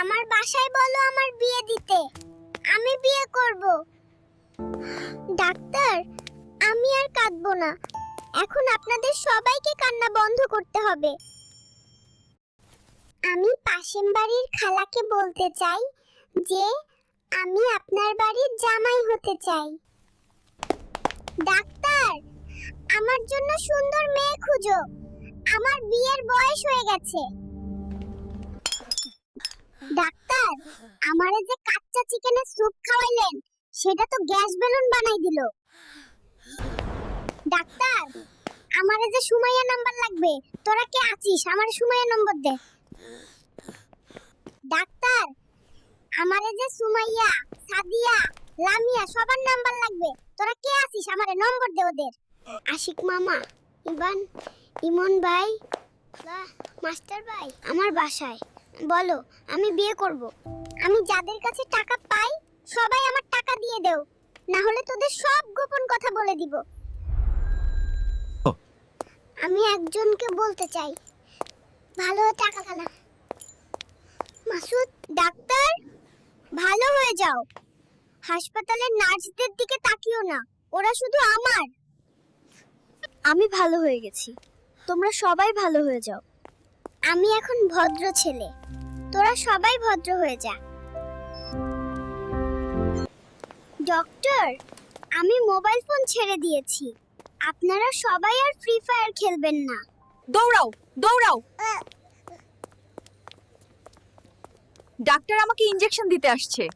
আমার বাসায় বলো আমার বিয়ে দিতে। আমি বিয়ে করব। ডাক্তার, আমি আর কাঁদবো না। এখন আপনাদের সবাইকে কান্না বন্ধ করতে হবে। আমি পাশের বাড়ির খালাকে বলতে চাই যে, আমি আপনার বাড়ির জামাই হতে চাই। ডাক্তার, আমার জন্য সুন্দর মেয়ে খুঁজো। আমার বিয়ের বয়স হয়ে গেছে। আমারে যে কাচ্চা চিকেনের স্যুপ খাওয়াইলেন, সেটা তো গ্যাস বেলুন বানাই দিল। ডাক্তার, আমারে যে সুমাইয়া নাম্বার লাগবে, তোরা কে আছিস? আমার সুমাইয়া নম্বর দে। ডাক্তার, আমারে যে সুমাইয়া, সাদিয়া, লামিয়া, সবার নাম্বার লাগবে। তোরা কে আছিস? আমারে নম্বর দে ওদের। আশিক মামা ইবান ইমন ভাই মাস্টার ভাই, আমার বাসায়। বলো, আমি বিয়ে করব। আমি যাদের কাছে টাকা পাই, সবাই আমার টাকা দিয়ে দেও। না হলে তোদের সব গোপন কথা বলে দিব। আমি একজনকে বলতে চাই। ভালো টাকা খানা। মাসুদ, ডাক্তার? ভালো হয়ে যাও। হাসপাতালের নার্সদের দিকে তাকিও না। ওরা শুধু আমার। আমি ভালো হয়ে গেছি। তোমরা সবাই ভালো হয়ে যাও। আমি এখন ভদ্র ছেলে। তোরা সবাই ভদ্র হয়ে যা। ডক্টর আমি মোবাইল ফোন ছেড়ে দিয়েছি। আপনারা সবাই আর ফ্রি ফায়ার খেলবেন না। দৌড়াও দৌড়াও। ডাক্তার আমাকে ইনজেকশন দিতে আসছে।